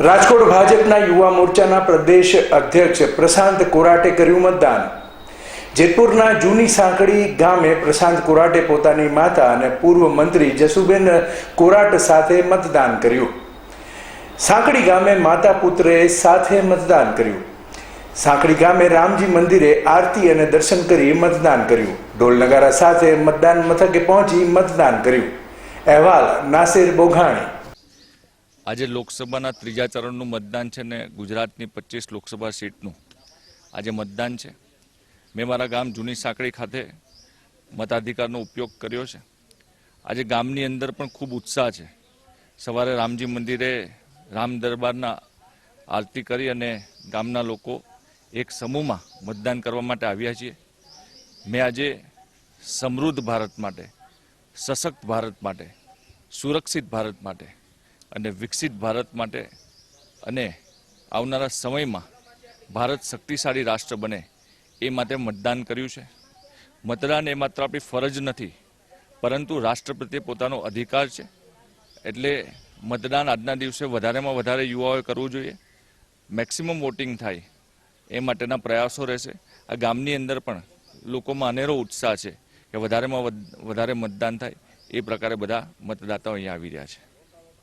રાજકોટ ભાજપના યુવા મોરચાના પ્રદેશ અધ્યક્ષ પ્રશાંત કોરાટે કર્યું મતદાન. જેતપુરના જૂની સાંકડી ગામે પ્રશાંત કોરાટે પોતાની માતા અને પૂર્વ મંત્રી જસુબેન કોરાટ સાથે મતદાન કર્યું. સાંકડી ગામે માતા પુત્રએ સાથે મતદાન કર્યું. સાંકડી ગામે રામજી મંદિરે આરતી અને દર્શન કરી મતદાન કર્યું. ઢોલ નગારા સાથે મતદાન મથકે પહોંચી મતદાન કર્યું. અહેવાલ નાસિર બોઘાણી. આજે લોકસભાના ત્રીજા ચરણનું મતદાન છે ને ગુજરાતની પચીસ લોકસભા સીટનું. આજે મતદાન છે. મેં મારા ગામ જૂની સાંકળી ખાતે મતાધિકારનો ઉપયોગ કર્યો છે. આજે ગામની અંદર પણ ખૂબ ઉત્સાહ છે. સવારે રામજી મંદિરે રામ દરબારના આરતી કરી અને ગામના લોકો એક સમૂહમાં મતદાન કરવા માટે આવ્યા છીએ. મેં આજે સમૃદ્ધ ભારત માટે, સશક્ત ભારત માટે, સુરક્ષિત ભારત માટે અને વિકસિત ભારત માટે અને આવનારા સમયમાં ભારત શક્તિશાળી રાષ્ટ્ર બને એ માટે મતદાન કર્યું છે. મતદાન એ માત્ર આપણી ફરજ નથી, પરંતુ રાષ્ટ્ર પ્રત્યે પોતાનો અધિકાર છે. એટલે મતદાન આજના દિવસે વધારેમાં વધારે યુવાઓએ કરવું જોઈએ. મેક્સિમમ વોટિંગ થાય એ માટેના પ્રયાસો રહેશે. આ ગામની અંદર પણ લોકોમાં અનેરો ઉત્સાહ છે કે વધારેમાં વધ- વધારે મતદાન થાય એ પ્રકારે બધા મતદાતાઓ અહીંયા આવી રહ્યા છે.